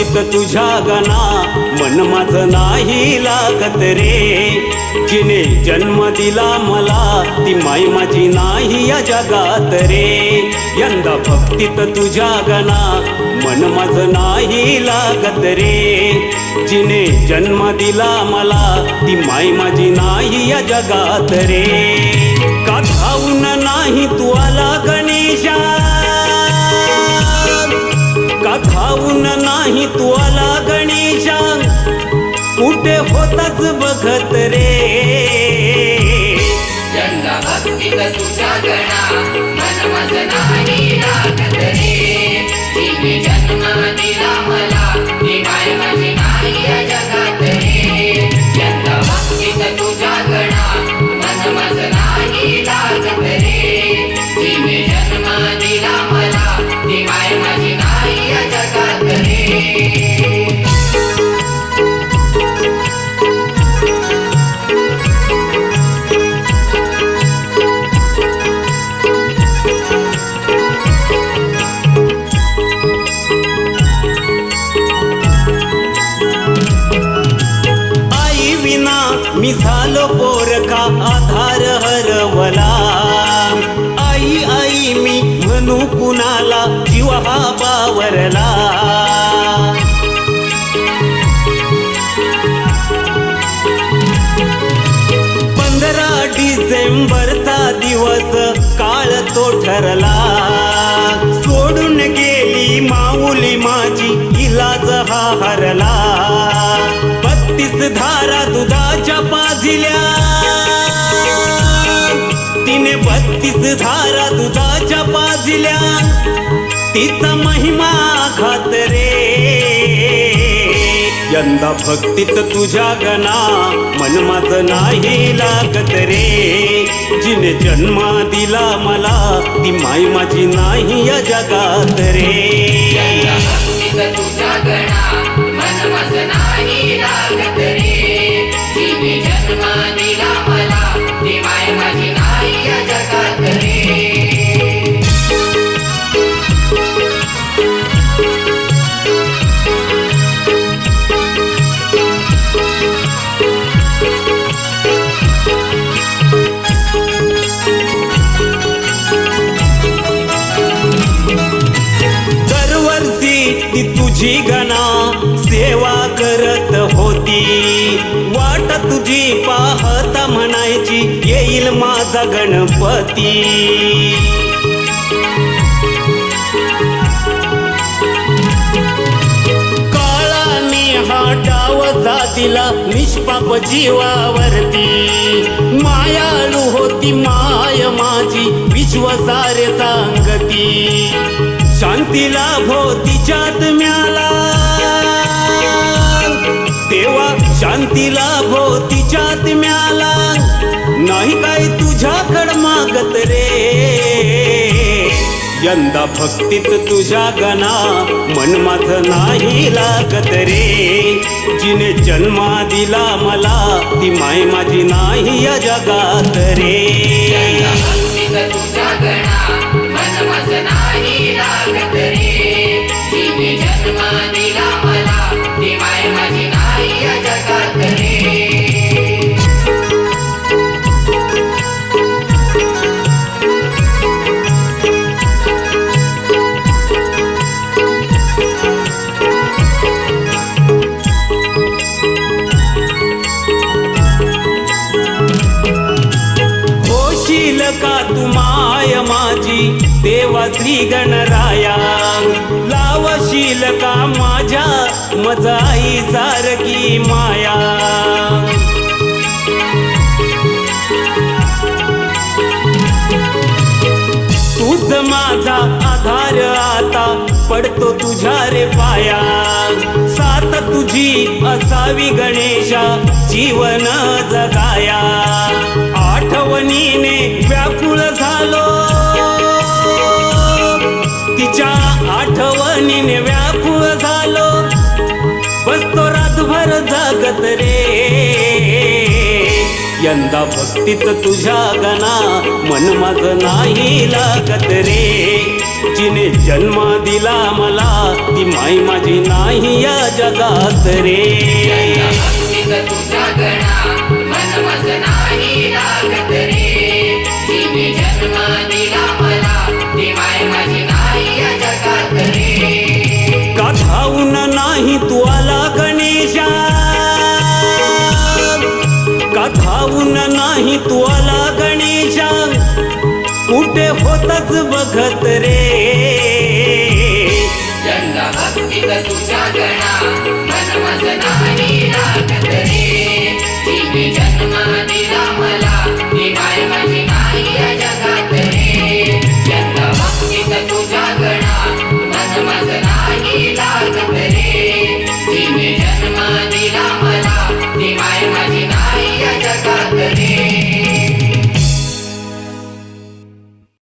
चित तुझ्या गणा. मन माझं नाही लागत रे. जिने जन्म दिला मला ती माई माझी नाही या जगात रे. यंदा भक्तीत तुझ्या गणा. मन माझं नाही लागत रे. जिने जन्म दिला मला ती माई माझी नाही या जगात रे. का खाऊन नाही तू होताच बघत रे. यंदा भक्तीत तुझ्या गणा मन मज नाही लागत रे. तिने जन्म दिला मला ती माय माझी नाही या जगात रे. यंदा भक्तीत तुझ्या गणा मन मज नाही लागत रे. तिने जन्म दिला मला ती माझी नाही या जगात रे. जीव हा पंधरा डिसेंबरचा दिवस काळ तो ठरला. सोडून गेली माऊली माझी इलाज हा हरला. बत्तीस धारा दुधाच्या पाजिल्या तिने बत्तीस धारा दुधाच्या पाजिल्या भक्तीचा महिमा घात रे. यंदा भक्तीत तुझ्या गणा मन माझं नाही लागत रे. जिने जन्म दिला मला ती माई माझी नाही या जगात रे. तुझ्या गणा मन नाही लागत रे. तिने जन्म दिला मला ती माय माझी नाही तुझी गणा सेवा करत होती. वाट तुझी पाहता म्हणायची येईल माझा गणपती. काळाने निष्पाप जीवावरती. मायाळू होती माय माझी विश्वसारे सांगती. तिला भोवतीच्यात मिळाला तेव्हा शांतीला भोवतीच्यात मिळाला नाही काय तुझ्याकड मागत रे. यंदा भक्तीत तुझ्या गणा मन माझ नाही लागत रे. जिने जन्मा दिला मला ती माय माझी नाही या जगात रे. तुझ्या गणा रे तू माय माझी देवा श्री गणराया लावशील का माझ्या मजाई सारखी माया. तूच माझा आधार आता पडतो तुझ्या रे पाया. सात तुझी असावी गणेशा जीवन जगाया. भावनीने व्याकुळ झालो. तिच्या आठवणीने व्याकुळ झालो. बसतो रातभर जागत रे. यंदा भक्तीत तुझ्या गणा मन माझ नाही लागत रे. जिने जन्म दिला मला ती माई माझी नाही या जगात रे. तुझ्या मन माझ नाही गणेशा का धावून नाही तुला आला गणेशा कुठे होतच बघत रे?